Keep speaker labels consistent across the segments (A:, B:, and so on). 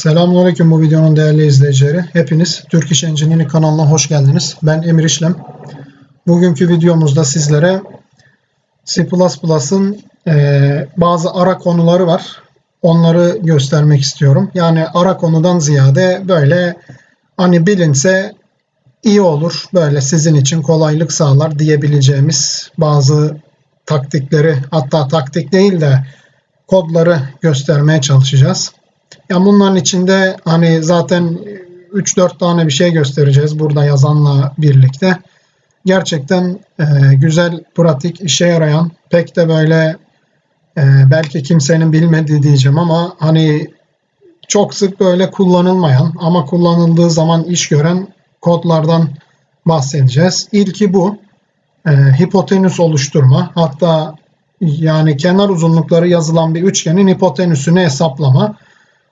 A: Selamünaleyküm bu videonun değerli izleyicileri. Hepiniz Türk İş Engineering kanalına hoş geldiniz. Ben Emir İşlem. Bugünkü videomuzda sizlere C++'ın e, bazı ara konuları var. Onları göstermek istiyorum. Yani ara konudan ziyade böyle hani bilinse iyi olur. Böyle sizin için kolaylık sağlar diyebileceğimiz bazı taktikleri hatta taktik değil de kodları göstermeye çalışacağız. Ya bunların içinde hani zaten 3-4 tane bir şey göstereceğiz burada yazanla birlikte. Gerçekten e, güzel, pratik, işe yarayan, pek de böyle e, belki kimsenin bilmediği diyeceğim ama hani çok sık böyle kullanılmayan ama kullanıldığı zaman iş gören kodlardan bahsedeceğiz. İlki bu. E, hipotenüs oluşturma. Hatta yani kenar uzunlukları yazılan bir üçgenin hipotenüsünü hesaplama.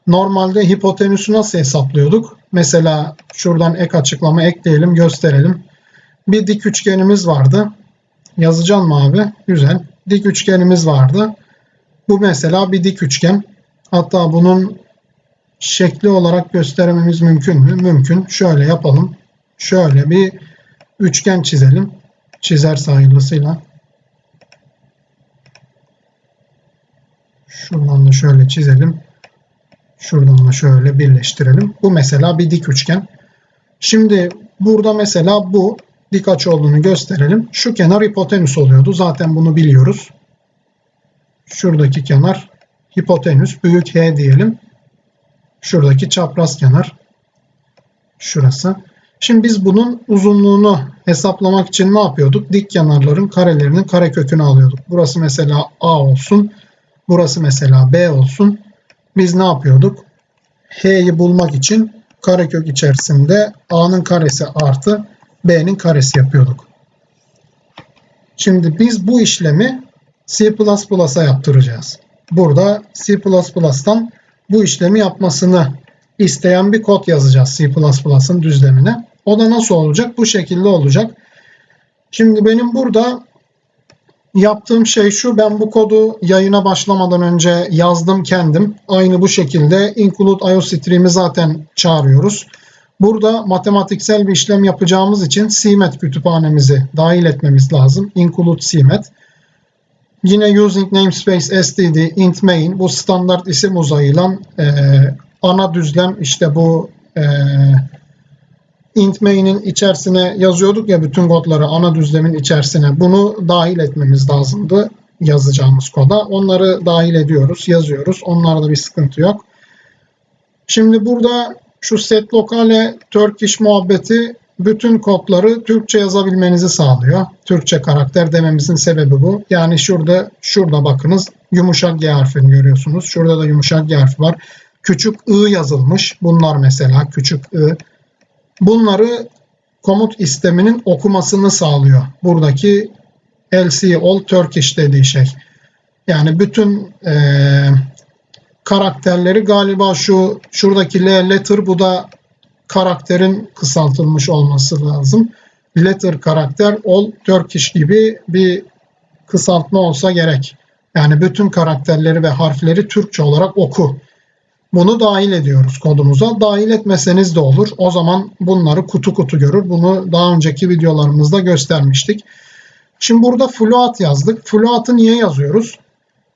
A: Normalde hipotenüsü nasıl hesaplıyorduk? Mesela şuradan ek açıklama ekleyelim, gösterelim. Bir dik üçgenimiz vardı. Yazacağım mı abi? Güzel. Dik üçgenimiz vardı. Bu mesela bir dik üçgen. Hatta bunun şekli olarak göstermemiz mümkün mü? Mümkün. Şöyle yapalım. Şöyle bir üçgen çizelim. Çizer sayılısıyla. Şuradan da şöyle çizelim. Şuradan da şöyle birleştirelim. Bu mesela bir dik üçgen. Şimdi burada mesela bu dik açı olduğunu gösterelim. Şu kenar hipotenüs oluyordu. Zaten bunu biliyoruz. Şuradaki kenar hipotenüs. Büyük H diyelim. Şuradaki çapraz kenar. Şurası. Şimdi biz bunun uzunluğunu hesaplamak için ne yapıyorduk? Dik kenarların karelerinin karekökünü alıyorduk. Burası mesela A olsun. Burası mesela B olsun biz ne yapıyorduk? H'yi bulmak için karekök içerisinde A'nın karesi artı B'nin karesi yapıyorduk. Şimdi biz bu işlemi C++'a yaptıracağız. Burada C++'tan bu işlemi yapmasını isteyen bir kod yazacağız C++'ın düzlemine. O da nasıl olacak? Bu şekilde olacak. Şimdi benim burada Yaptığım şey şu ben bu kodu yayına başlamadan önce yazdım kendim. Aynı bu şekilde include IOStream'i zaten çağırıyoruz. Burada matematiksel bir işlem yapacağımız için CMET kütüphanemizi dahil etmemiz lazım. Include CMET. Yine using namespace std int main bu standart isim uzayıyla e, ana düzlem işte bu e, int main'in içerisine yazıyorduk ya bütün kodları ana düzlemin içerisine. Bunu dahil etmemiz lazımdı yazacağımız koda. Onları dahil ediyoruz, yazıyoruz. Onlarda bir sıkıntı yok. Şimdi burada şu set lokale Turkish muhabbeti bütün kodları Türkçe yazabilmenizi sağlıyor. Türkçe karakter dememizin sebebi bu. Yani şurada şurada bakınız yumuşak G harfini görüyorsunuz. Şurada da yumuşak G harfi var. Küçük I yazılmış. Bunlar mesela küçük I. Bunları komut isteminin okumasını sağlıyor. Buradaki LC All Turkish dediği şey. Yani bütün e, karakterleri galiba şu şuradaki L letter bu da karakterin kısaltılmış olması lazım. Letter karakter all Turkish gibi bir kısaltma olsa gerek. Yani bütün karakterleri ve harfleri Türkçe olarak oku. Bunu dahil ediyoruz kodumuza. Dahil etmeseniz de olur. O zaman bunları kutu kutu görür. Bunu daha önceki videolarımızda göstermiştik. Şimdi burada float yazdık. Float'ı niye yazıyoruz?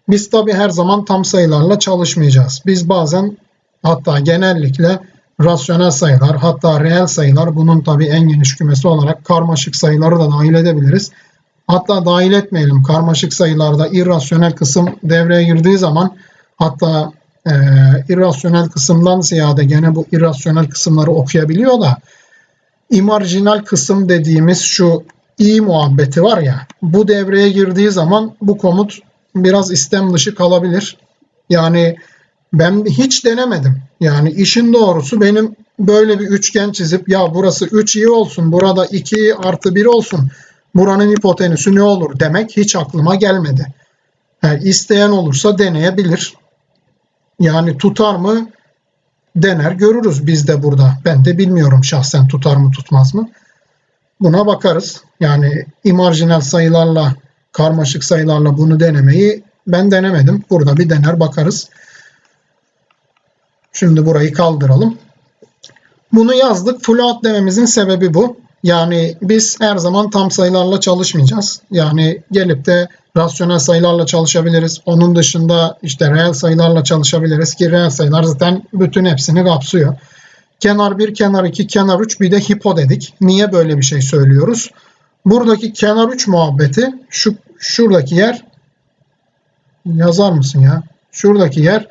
A: Biz tabi her zaman tam sayılarla çalışmayacağız. Biz bazen hatta genellikle rasyonel sayılar hatta reel sayılar bunun tabi en geniş kümesi olarak karmaşık sayıları da dahil edebiliriz. Hatta dahil etmeyelim karmaşık sayılarda irrasyonel kısım devreye girdiği zaman hatta e, irrasyonel kısımdan ziyade gene bu irrasyonel kısımları okuyabiliyor da imarjinal kısım dediğimiz şu i muhabbeti var ya bu devreye girdiği zaman bu komut biraz istem dışı kalabilir. Yani ben hiç denemedim. Yani işin doğrusu benim böyle bir üçgen çizip ya burası 3 iyi olsun, burada 2 artı 1 olsun, buranın hipotenüsü ne olur demek hiç aklıma gelmedi. Yani isteyen olursa deneyebilir. Yani tutar mı? Dener görürüz biz de burada. Ben de bilmiyorum şahsen tutar mı tutmaz mı. Buna bakarız. Yani imarjinal sayılarla, karmaşık sayılarla bunu denemeyi ben denemedim. Burada bir dener bakarız. Şimdi burayı kaldıralım. Bunu yazdık. Float dememizin sebebi bu. Yani biz her zaman tam sayılarla çalışmayacağız. Yani gelip de rasyonel sayılarla çalışabiliriz. Onun dışında işte reel sayılarla çalışabiliriz ki reel sayılar zaten bütün hepsini kapsıyor. Kenar 1, kenar 2, kenar 3 bir de hipo dedik. Niye böyle bir şey söylüyoruz? Buradaki kenar 3 muhabbeti şu şuradaki yer yazar mısın ya? Şuradaki yer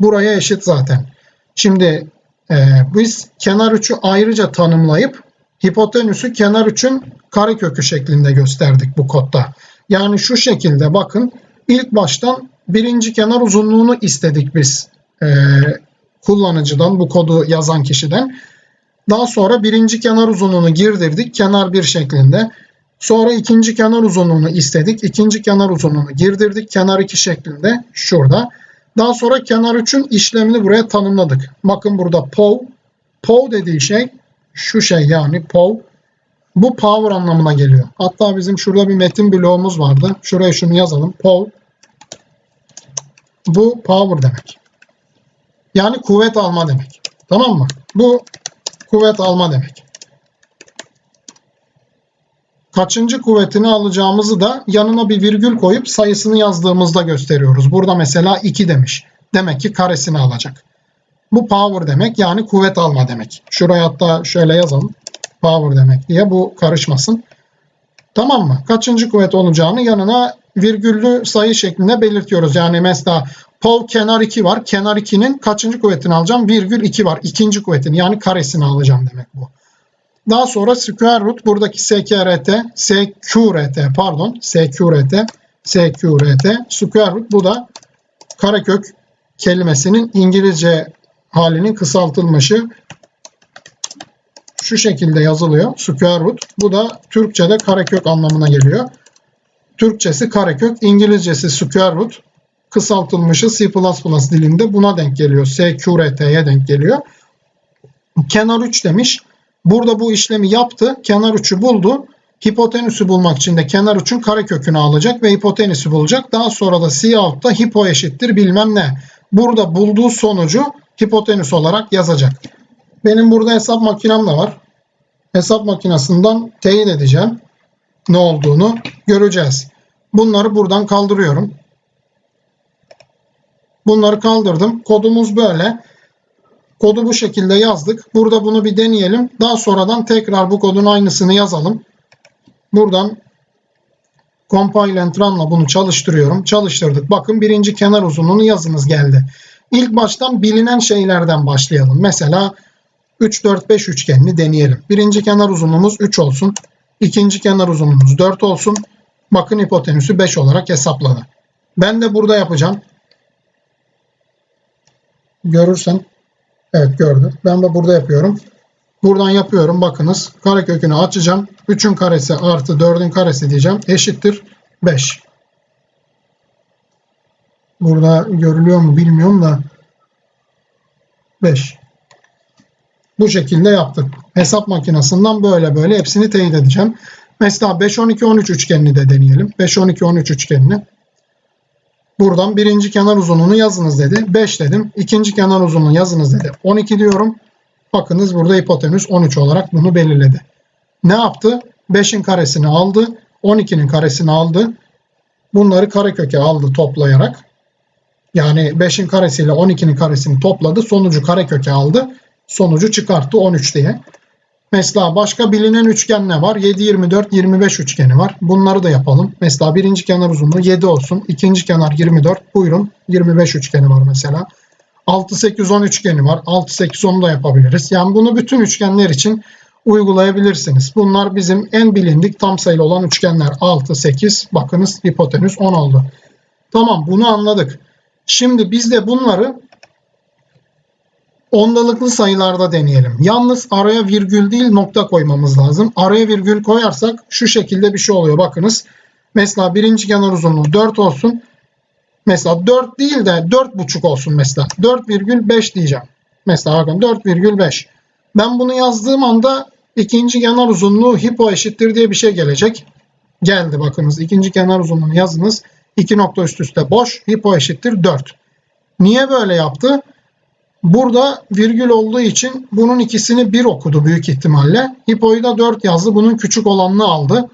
A: buraya eşit zaten. Şimdi e, biz kenar 3'ü ayrıca tanımlayıp hipotenüsü kenar 3'ün karekökü şeklinde gösterdik bu kodda. Yani şu şekilde bakın ilk baştan birinci kenar uzunluğunu istedik biz e, kullanıcıdan bu kodu yazan kişiden. Daha sonra birinci kenar uzunluğunu girdirdik kenar 1 şeklinde. Sonra ikinci kenar uzunluğunu istedik. İkinci kenar uzunluğunu girdirdik kenar 2 şeklinde şurada. Daha sonra kenar 3'ün işlemini buraya tanımladık. Bakın burada POV. POV dediği şey şu şey yani POV. Bu power anlamına geliyor. Hatta bizim şurada bir metin bloğumuz vardı. Şuraya şunu yazalım. POV. Bu power demek. Yani kuvvet alma demek. Tamam mı? Bu kuvvet alma demek. Kaçıncı kuvvetini alacağımızı da yanına bir virgül koyup sayısını yazdığımızda gösteriyoruz. Burada mesela 2 demiş. Demek ki karesini alacak. Bu power demek yani kuvvet alma demek. Şuraya hatta şöyle yazalım. Power demek diye bu karışmasın. Tamam mı? Kaçıncı kuvvet olacağını yanına virgüllü sayı şeklinde belirtiyoruz. Yani mesela Pol kenar 2 var. Kenar 2'nin kaçıncı kuvvetini alacağım? Virgül 2 var. İkinci kuvvetini yani karesini alacağım demek bu. Daha sonra square root buradaki skrt, sqrt pardon, sqrt, sqrt, square root bu da karekök kelimesinin İngilizce halinin kısaltılmışı şu şekilde yazılıyor. Square root. Bu da Türkçe'de karekök anlamına geliyor. Türkçesi karekök, İngilizcesi square root. Kısaltılmışı C++ dilinde buna denk geliyor. SQRT'ye denk geliyor. Kenar 3 demiş. Burada bu işlemi yaptı. Kenar 3'ü buldu. Hipotenüsü bulmak için de kenar 3'ün karekökünü alacak ve hipotenüsü bulacak. Daha sonra da C altta hipo eşittir bilmem ne. Burada bulduğu sonucu hipotenüs olarak yazacak. Benim burada hesap makinem de var. Hesap makinesinden teyit edeceğim. Ne olduğunu göreceğiz. Bunları buradan kaldırıyorum. Bunları kaldırdım. Kodumuz böyle. Kodu bu şekilde yazdık. Burada bunu bir deneyelim. Daha sonradan tekrar bu kodun aynısını yazalım. Buradan compile and bunu çalıştırıyorum. Çalıştırdık. Bakın birinci kenar uzunluğunu yazınız geldi. İlk baştan bilinen şeylerden başlayalım. Mesela 3, 4, 5 üçgenini deneyelim. Birinci kenar uzunluğumuz 3 olsun. İkinci kenar uzunluğumuz 4 olsun. Bakın hipotenüsü 5 olarak hesapladı. Ben de burada yapacağım. Görürsen. Evet gördüm. Ben de burada yapıyorum. Buradan yapıyorum. Bakınız. Karekökünü açacağım. 3'ün karesi artı 4'ün karesi diyeceğim. Eşittir 5. Burada görülüyor mu bilmiyorum da 5. Bu şekilde yaptık. Hesap makinesinden böyle böyle hepsini teyit edeceğim. Mesela 5, 12, 13 üçgenini de deneyelim. 5, 12, 13 üçgenini. Buradan birinci kenar uzunluğunu yazınız dedi. 5 dedim. İkinci kenar uzunluğunu yazınız dedi. 12 diyorum. Bakınız burada hipotenüs 13 olarak bunu belirledi. Ne yaptı? 5'in karesini aldı. 12'nin karesini aldı. Bunları kareköke aldı toplayarak. Yani 5'in karesiyle 12'nin karesini topladı. Sonucu kareköke aldı. Sonucu çıkarttı 13 diye. Mesela başka bilinen üçgen ne var? 7, 24, 25 üçgeni var. Bunları da yapalım. Mesela birinci kenar uzunluğu 7 olsun. ikinci kenar 24. Buyurun 25 üçgeni var mesela. 6, 8, 10 üçgeni var. 6, 8, 10'u da yapabiliriz. Yani bunu bütün üçgenler için uygulayabilirsiniz. Bunlar bizim en bilindik tam sayılı olan üçgenler. 6, 8, bakınız hipotenüs 10 oldu. Tamam bunu anladık. Şimdi biz de bunları ondalıklı sayılarda deneyelim. Yalnız araya virgül değil nokta koymamız lazım. Araya virgül koyarsak şu şekilde bir şey oluyor. Bakınız. Mesela birinci kenar uzunluğu 4 olsun. Mesela 4 değil de 4,5 olsun mesela. 4,5 diyeceğim. Mesela bakın 4,5. Ben bunu yazdığım anda ikinci kenar uzunluğu hipo eşittir diye bir şey gelecek. Geldi bakınız. ikinci kenar uzunluğunu yazınız. 2 nokta üst üste boş. Hipo eşittir 4. Niye böyle yaptı? Burada virgül olduğu için bunun ikisini bir okudu büyük ihtimalle. Hipo'yu da 4 yazdı. Bunun küçük olanını aldı.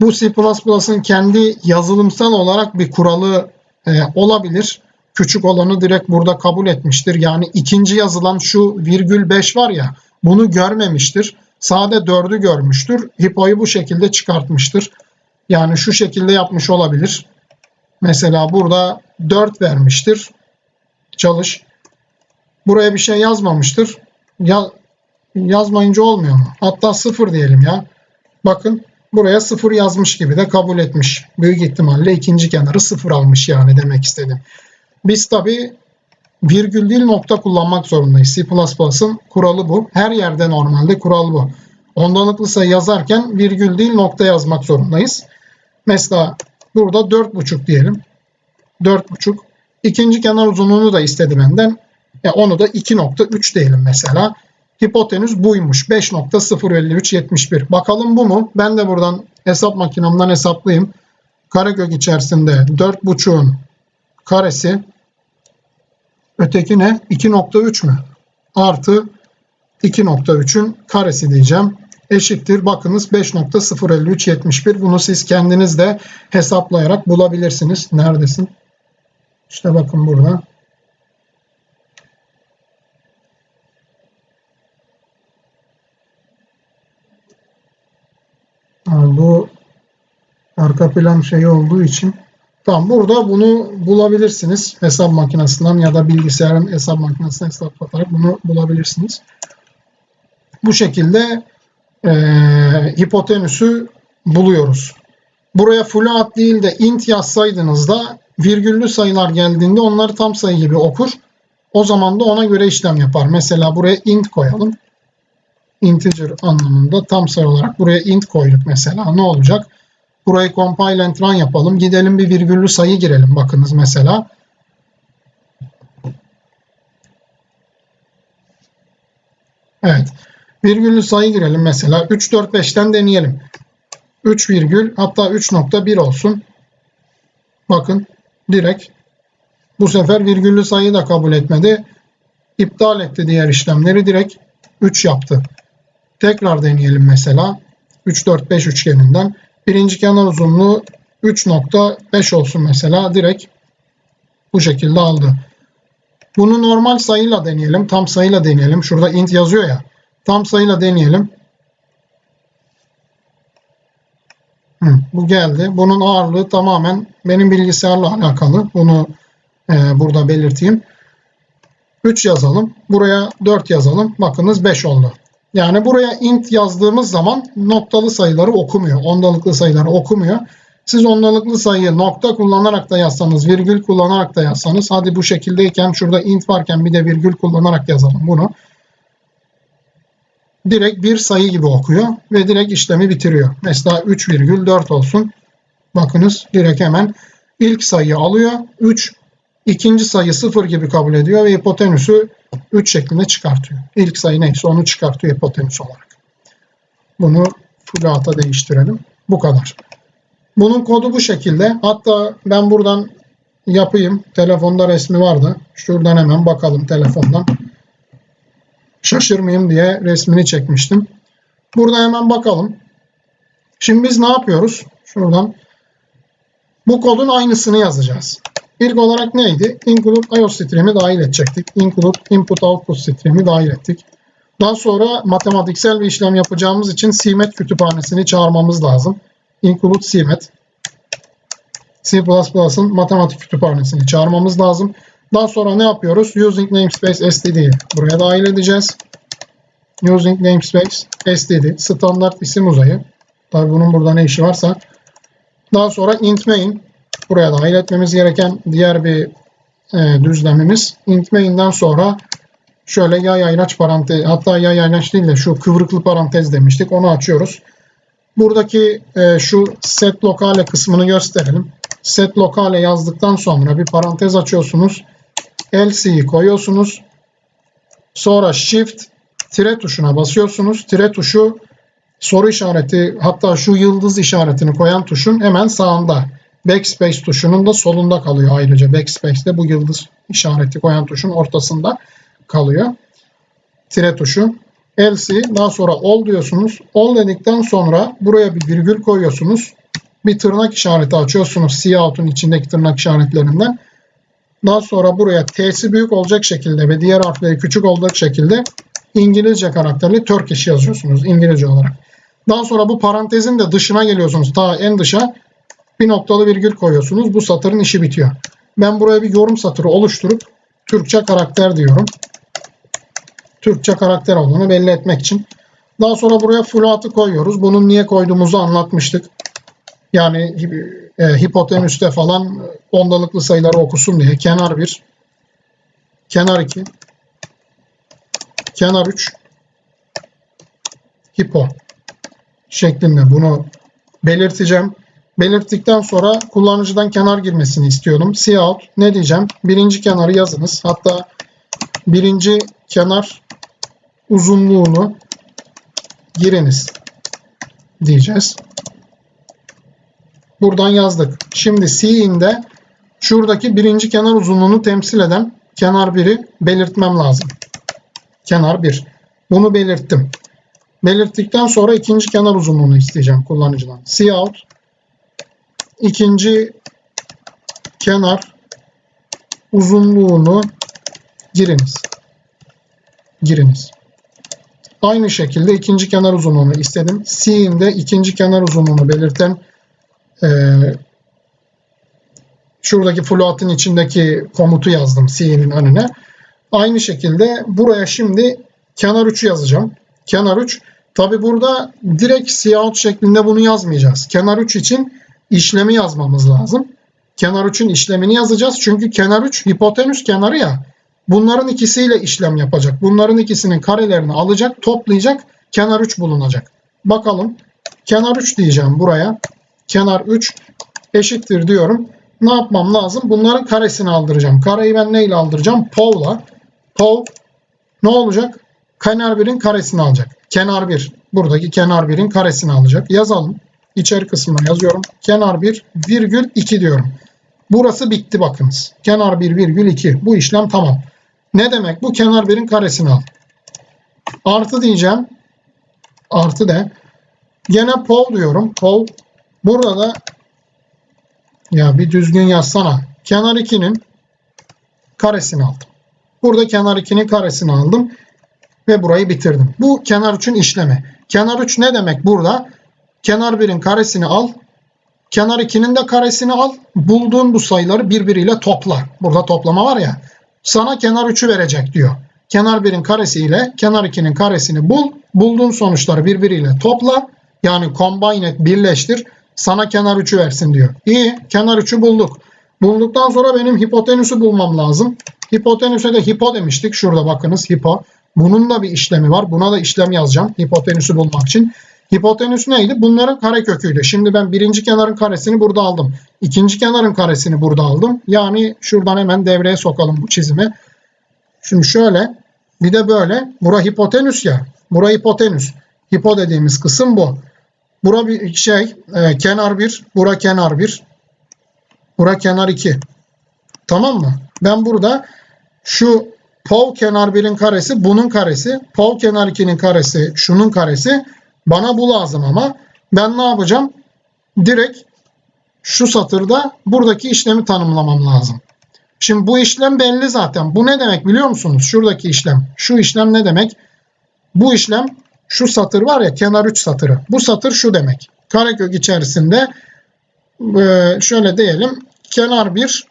A: Bu C++'ın kendi yazılımsal olarak bir kuralı e, olabilir. Küçük olanı direkt burada kabul etmiştir. Yani ikinci yazılan şu virgül 5 var ya bunu görmemiştir. Sade 4'ü görmüştür. Hipo'yu bu şekilde çıkartmıştır. Yani şu şekilde yapmış olabilir. Mesela burada 4 vermiştir. Çalış. Buraya bir şey yazmamıştır. Ya, yazmayınca olmuyor mu? Hatta 0 diyelim ya. Bakın buraya 0 yazmış gibi de kabul etmiş. Büyük ihtimalle ikinci kenarı 0 almış yani demek istedim. Biz tabi virgül değil nokta kullanmak zorundayız. C++'ın kuralı bu. Her yerde normalde kural bu. Ondalıklı sayı yazarken virgül değil nokta yazmak zorundayız. Mesela burada 4,5 diyelim. 4,5. İkinci kenar uzunluğunu da istedi benden. E onu da 2.3 diyelim mesela. Hipotenüs buymuş. 5.05371. Bakalım bu mu? Ben de buradan hesap makinemden hesaplayayım. Karekök içerisinde 4.5'un karesi öteki ne? 2.3 mü? Artı 2.3'ün karesi diyeceğim. Eşittir. Bakınız 5.05371. Bunu siz kendiniz de hesaplayarak bulabilirsiniz. Neredesin? İşte bakın burada. Bu arka plan şeyi olduğu için tamam burada bunu bulabilirsiniz hesap makinesinden ya da bilgisayarın hesap makinesinden hesaplatarak bunu bulabilirsiniz. Bu şekilde e, hipotenüsü buluyoruz. Buraya float değil de int yazsaydınız da virgüllü sayılar geldiğinde onları tam sayı gibi okur. O zaman da ona göre işlem yapar. Mesela buraya int koyalım integer anlamında tam sayı olarak buraya int koyduk mesela. Ne olacak? Burayı compile and run yapalım. Gidelim bir virgüllü sayı girelim. Bakınız mesela. Evet. Virgüllü sayı girelim mesela. 3, 4, 5'ten deneyelim. 3 virgül hatta 3.1 olsun. Bakın direkt bu sefer virgüllü sayıyı da kabul etmedi. İptal etti diğer işlemleri direkt 3 yaptı. Tekrar deneyelim mesela. 3, 4, 5 üçgeninden. Birinci kenar uzunluğu 3.5 olsun mesela. Direkt bu şekilde aldı. Bunu normal sayıyla deneyelim. Tam sayıyla deneyelim. Şurada int yazıyor ya. Tam sayıyla deneyelim. Hı, bu geldi. Bunun ağırlığı tamamen benim bilgisayarla alakalı. Bunu e, burada belirteyim. 3 yazalım. Buraya 4 yazalım. Bakınız 5 oldu. Yani buraya int yazdığımız zaman noktalı sayıları okumuyor. Ondalıklı sayıları okumuyor. Siz ondalıklı sayıyı nokta kullanarak da yazsanız, virgül kullanarak da yazsanız, hadi bu şekildeyken şurada int varken bir de virgül kullanarak yazalım bunu. Direkt bir sayı gibi okuyor ve direkt işlemi bitiriyor. Mesela 3,4 olsun. Bakınız direkt hemen ilk sayıyı alıyor. 3 ikinci sayı 0 gibi kabul ediyor ve hipotenüsü 3 şeklinde çıkartıyor. İlk sayı neyse onu çıkartıyor hipotenüs olarak. Bunu float'a değiştirelim. Bu kadar. Bunun kodu bu şekilde. Hatta ben buradan yapayım. Telefonda resmi vardı. Şuradan hemen bakalım telefondan. Şaşırmayayım diye resmini çekmiştim. Burada hemen bakalım. Şimdi biz ne yapıyoruz? Şuradan bu kodun aynısını yazacağız. İlk olarak neydi? Include IO stream'i dahil edecektik. Include input output stream'i dahil ettik. Daha sonra matematiksel bir işlem yapacağımız için CMET kütüphanesini çağırmamız lazım. Include CMET. C++'ın matematik kütüphanesini çağırmamız lazım. Daha sonra ne yapıyoruz? Using namespace std buraya dahil edeceğiz. Using namespace std standart isim uzayı. Tabi bunun burada ne işi varsa. Daha sonra int main buraya dahil etmemiz gereken diğer bir e, düzlemimiz. int main'den sonra şöyle yay ayraç parantez hatta yay ayraç değil de şu kıvrıklı parantez demiştik. Onu açıyoruz. Buradaki e, şu set lokale kısmını gösterelim. Set lokale yazdıktan sonra bir parantez açıyorsunuz. LC'yi koyuyorsunuz. Sonra shift tire tuşuna basıyorsunuz. Tire tuşu soru işareti hatta şu yıldız işaretini koyan tuşun hemen sağında. Backspace tuşunun da solunda kalıyor ayrıca. Backspace de bu yıldız işareti koyan tuşun ortasında. kalıyor. Tire tuşu. Else daha sonra all diyorsunuz. All dedikten sonra buraya bir virgül koyuyorsunuz. Bir tırnak işareti açıyorsunuz. Cout'un içindeki tırnak işaretlerinden. Daha sonra buraya T'si büyük olacak şekilde ve diğer harfleri küçük olacak şekilde İngilizce karakterli Turkish yazıyorsunuz İngilizce olarak. Daha sonra bu parantezin de dışına geliyorsunuz. Ta en dışa bir noktalı virgül koyuyorsunuz. Bu satırın işi bitiyor. Ben buraya bir yorum satırı oluşturup Türkçe karakter diyorum. Türkçe karakter olduğunu belli etmek için. Daha sonra buraya float'ı koyuyoruz. Bunun niye koyduğumuzu anlatmıştık. Yani e, hipotenüste falan ondalıklı sayıları okusun diye. Kenar 1, kenar 2, kenar 3, hipo şeklinde bunu belirteceğim. Belirttikten sonra kullanıcıdan kenar girmesini istiyorum. Cout ne diyeceğim? Birinci kenarı yazınız. Hatta birinci kenar uzunluğunu giriniz diyeceğiz. Buradan yazdık. Şimdi C'inde şuradaki birinci kenar uzunluğunu temsil eden kenar biri belirtmem lazım. Kenar 1. Bunu belirttim. Belirttikten sonra ikinci kenar uzunluğunu isteyeceğim kullanıcıdan. Cout ikinci kenar uzunluğunu giriniz. Giriniz. Aynı şekilde ikinci kenar uzunluğunu istedim. C'in de ikinci kenar uzunluğunu belirten e, şuradaki float'ın içindeki komutu yazdım C'nin önüne. Aynı şekilde buraya şimdi kenar 3'ü yazacağım. Kenar 3. Tabi burada direkt cout şeklinde bunu yazmayacağız. Kenar 3 için işlemi yazmamız lazım. Kenar 3'ün işlemini yazacağız. Çünkü kenar 3 hipotenüs kenarı ya. Bunların ikisiyle işlem yapacak. Bunların ikisinin karelerini alacak, toplayacak. Kenar 3 bulunacak. Bakalım. Kenar 3 diyeceğim buraya. Kenar 3 eşittir diyorum. Ne yapmam lazım? Bunların karesini aldıracağım. Kareyi ben neyle aldıracağım? Pov'la. Pov ne olacak? Kenar 1'in karesini alacak. Kenar 1. Buradaki kenar 1'in karesini alacak. Yazalım. İçeri kısmına yazıyorum. Kenar 1 virgül 2 diyorum. Burası bitti bakınız. Kenar 1 virgül 2. Bu işlem tamam. Ne demek? Bu kenar 1'in karesini al. Artı diyeceğim. Artı de. Gene pol diyorum. Pol. Burada da ya bir düzgün yazsana. Kenar 2'nin karesini aldım. Burada kenar 2'nin karesini aldım ve burayı bitirdim. Bu kenar 3'ün işlemi. Kenar 3 ne demek burada? Kenar 1'in karesini al. Kenar 2'nin de karesini al. Bulduğun bu sayıları birbiriyle topla. Burada toplama var ya. Sana kenar 3'ü verecek diyor. Kenar 1'in karesi ile kenar 2'nin karesini bul. Bulduğun sonuçları birbiriyle topla. Yani combine et, birleştir. Sana kenar 3'ü versin diyor. İyi, kenar 3'ü bulduk. Bulduktan sonra benim hipotenüsü bulmam lazım. Hipotenüse de hipo demiştik. Şurada bakınız hipo. Bunun da bir işlemi var. Buna da işlem yazacağım hipotenüsü bulmak için. Hipotenüs neydi? Bunların kareköküydü. Şimdi ben birinci kenarın karesini burada aldım. İkinci kenarın karesini burada aldım. Yani şuradan hemen devreye sokalım bu çizimi. Şimdi şöyle bir de böyle. Bura hipotenüs ya. Bura hipotenüs. Hipo dediğimiz kısım bu. Bura bir şey e, kenar 1. Bura kenar 1. Bura kenar 2. Tamam mı? Ben burada şu pov kenar 1'in karesi bunun karesi. Pov kenar 2'nin karesi şunun karesi. Bana bu lazım ama ben ne yapacağım? Direkt şu satırda buradaki işlemi tanımlamam lazım. Şimdi bu işlem belli zaten. Bu ne demek biliyor musunuz? Şuradaki işlem. Şu işlem ne demek? Bu işlem şu satır var ya kenar 3 satırı. Bu satır şu demek. Karekök içerisinde e, şöyle diyelim. Kenar 1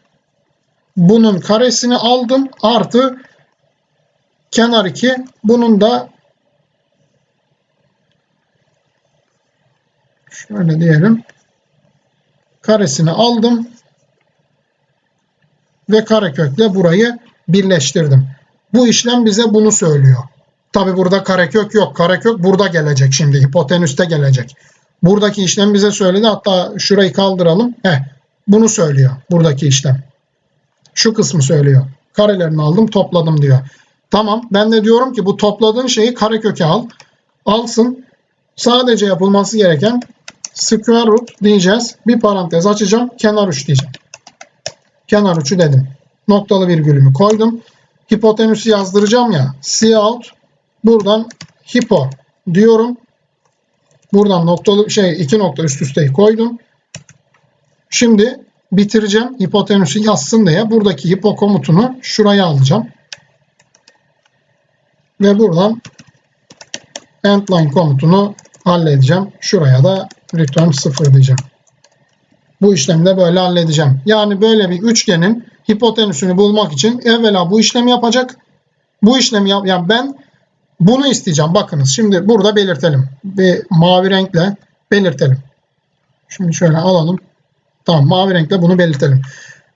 A: bunun karesini aldım artı kenar 2 bunun da şöyle diyelim karesini aldım ve karekökle burayı birleştirdim. Bu işlem bize bunu söylüyor. Tabi burada karekök yok. Karekök burada gelecek şimdi. Hipotenüste gelecek. Buradaki işlem bize söyledi. Hatta şurayı kaldıralım. Heh, bunu söylüyor. Buradaki işlem. Şu kısmı söylüyor. Karelerini aldım topladım diyor. Tamam ben de diyorum ki bu topladığın şeyi kareköke al. Alsın. Sadece yapılması gereken square root diyeceğiz. Bir parantez açacağım. Kenar 3 diyeceğim. Kenar 3'ü dedim. Noktalı virgülümü koydum. hipotenüsü yazdıracağım ya. Cout buradan hipo diyorum. Buradan noktalı şey iki nokta üst üste koydum. Şimdi bitireceğim. Hipotenüsü yazsın diye buradaki hipo komutunu şuraya alacağım. Ve buradan endline komutunu halledeceğim. Şuraya da return 0 diyeceğim. Bu işlemi de böyle halledeceğim. Yani böyle bir üçgenin hipotenüsünü bulmak için evvela bu işlemi yapacak. Bu işlemi yap yani ben bunu isteyeceğim. Bakınız şimdi burada belirtelim. Bir mavi renkle belirtelim. Şimdi şöyle alalım. Tamam mavi renkle bunu belirtelim.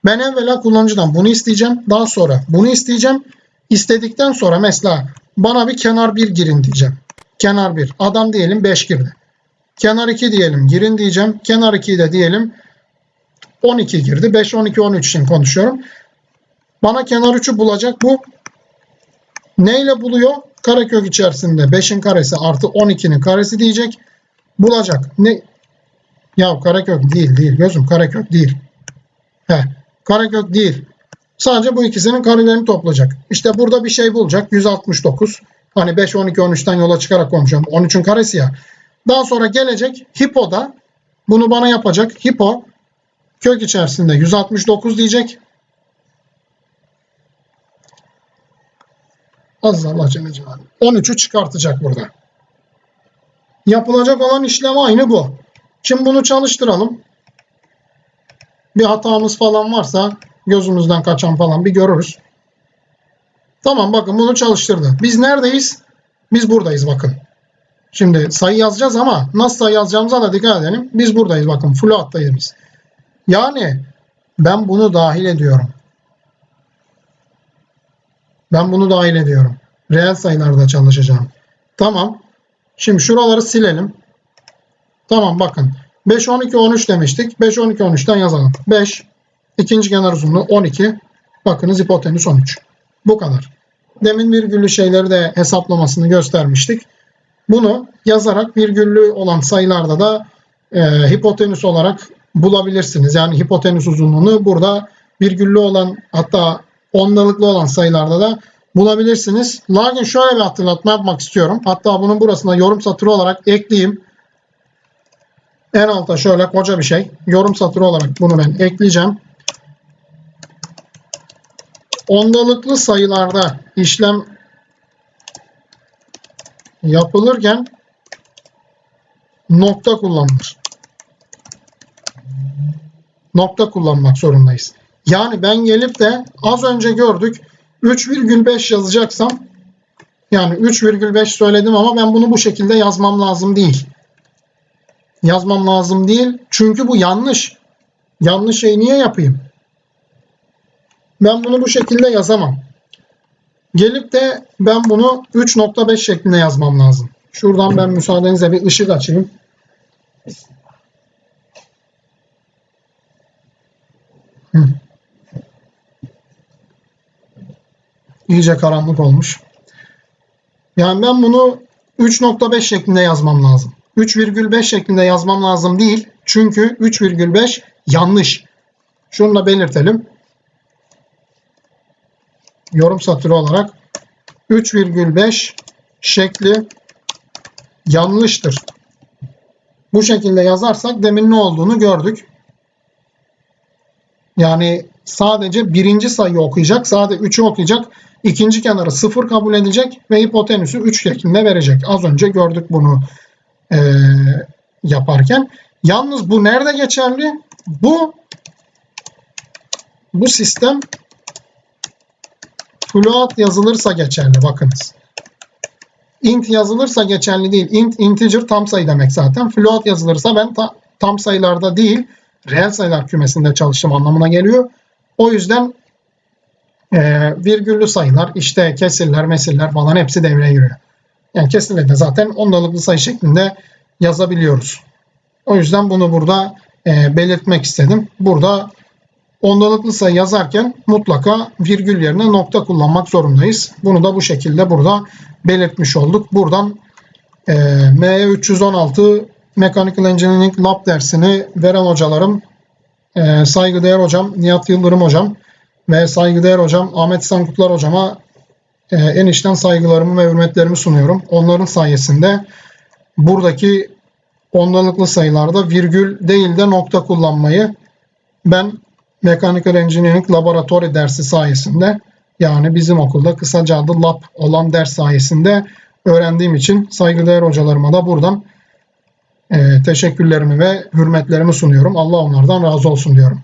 A: Ben evvela kullanıcıdan bunu isteyeceğim. Daha sonra bunu isteyeceğim. İstedikten sonra mesela bana bir kenar 1 girin diyeceğim. Kenar 1. Adam diyelim 5 girdi. Kenar 2 diyelim girin diyeceğim. Kenar 2'yi de diyelim 12 girdi. 5, 12, 13 için konuşuyorum. Bana kenar 3'ü bulacak bu. Neyle buluyor? Karekök içerisinde 5'in karesi artı 12'nin karesi diyecek. Bulacak. Ne? Ya karekök değil değil. Gözüm karekök değil. He. Karekök değil. Sadece bu ikisinin karelerini toplayacak. İşte burada bir şey bulacak. 169. Hani 5, 12, 13'ten yola çıkarak konuşuyorum. 13'ün karesi ya. Daha sonra gelecek hipoda bunu bana yapacak. Hipo kök içerisinde 169 diyecek. Aziz Allah Celle Celaluhu. 13'ü çıkartacak burada. Yapılacak olan işlem aynı bu. Şimdi bunu çalıştıralım. Bir hatamız falan varsa gözümüzden kaçan falan bir görürüz. Tamam bakın bunu çalıştırdı. Biz neredeyiz? Biz buradayız bakın. Şimdi sayı yazacağız ama nasıl sayı yazacağımıza da dikkat edelim. Biz buradayız bakın. Float'tayız biz. Yani ben bunu dahil ediyorum. Ben bunu dahil ediyorum. Reel sayılarda çalışacağım. Tamam. Şimdi şuraları silelim. Tamam bakın. 5, 12, 13 demiştik. 5, 12, 13'ten yazalım. 5. ikinci kenar uzunluğu 12. Bakınız hipotenüs 13. Bu kadar. Demin virgüllü şeyleri de hesaplamasını göstermiştik. Bunu yazarak virgüllü olan sayılarda da e, hipotenüs olarak bulabilirsiniz. Yani hipotenüs uzunluğunu burada virgüllü olan hatta ondalıklı olan sayılarda da bulabilirsiniz. Lakin şöyle bir hatırlatma yapmak istiyorum. Hatta bunun burasına yorum satırı olarak ekleyeyim. En alta şöyle koca bir şey. Yorum satırı olarak bunu ben ekleyeceğim. Ondalıklı sayılarda işlem yapılırken nokta kullanılır. Nokta kullanmak zorundayız. Yani ben gelip de az önce gördük 3,5 yazacaksam yani 3,5 söyledim ama ben bunu bu şekilde yazmam lazım değil. Yazmam lazım değil. Çünkü bu yanlış. Yanlış şeyi niye yapayım? Ben bunu bu şekilde yazamam. Gelip de ben bunu 3.5 şeklinde yazmam lazım. Şuradan ben müsaadenizle bir ışık açayım. İyice karanlık olmuş. Yani ben bunu 3.5 şeklinde yazmam lazım. 3,5 şeklinde yazmam lazım değil. Çünkü 3,5 yanlış. Şunu da belirtelim. Yorum satırı olarak 3,5 şekli yanlıştır. Bu şekilde yazarsak demin ne olduğunu gördük. Yani sadece birinci sayıyı okuyacak, sadece 3'ü okuyacak. ikinci kenarı 0 kabul edecek ve hipotenüsü 3 şeklinde verecek. Az önce gördük bunu e, yaparken. Yalnız bu nerede geçerli? Bu bu sistem float yazılırsa geçerli. Bakınız. int yazılırsa geçerli değil. int integer tam sayı demek zaten. Float yazılırsa ben ta, tam sayılarda değil reel sayılar kümesinde çalıştım anlamına geliyor. O yüzden e, virgüllü sayılar, işte kesirler, mesirler falan hepsi devreye giriyor. Yani kesinlikle zaten ondalıklı sayı şeklinde yazabiliyoruz. O yüzden bunu burada e, belirtmek istedim. Burada ondalıklı sayı yazarken mutlaka virgül yerine nokta kullanmak zorundayız. Bunu da bu şekilde burada belirtmiş olduk. Buradan e, M316 Mechanical Engineering Lab dersini veren hocalarım e, saygıdeğer hocam Nihat Yıldırım hocam ve saygıdeğer hocam Ahmet Sankutlar hocama e, en içten saygılarımı ve hürmetlerimi sunuyorum. Onların sayesinde buradaki ondalıklı sayılarda virgül değil de nokta kullanmayı ben Mechanical Engineering Laboratory dersi sayesinde yani bizim okulda kısaca adı LAB olan ders sayesinde öğrendiğim için saygıdeğer hocalarıma da buradan e, teşekkürlerimi ve hürmetlerimi sunuyorum. Allah onlardan razı olsun diyorum.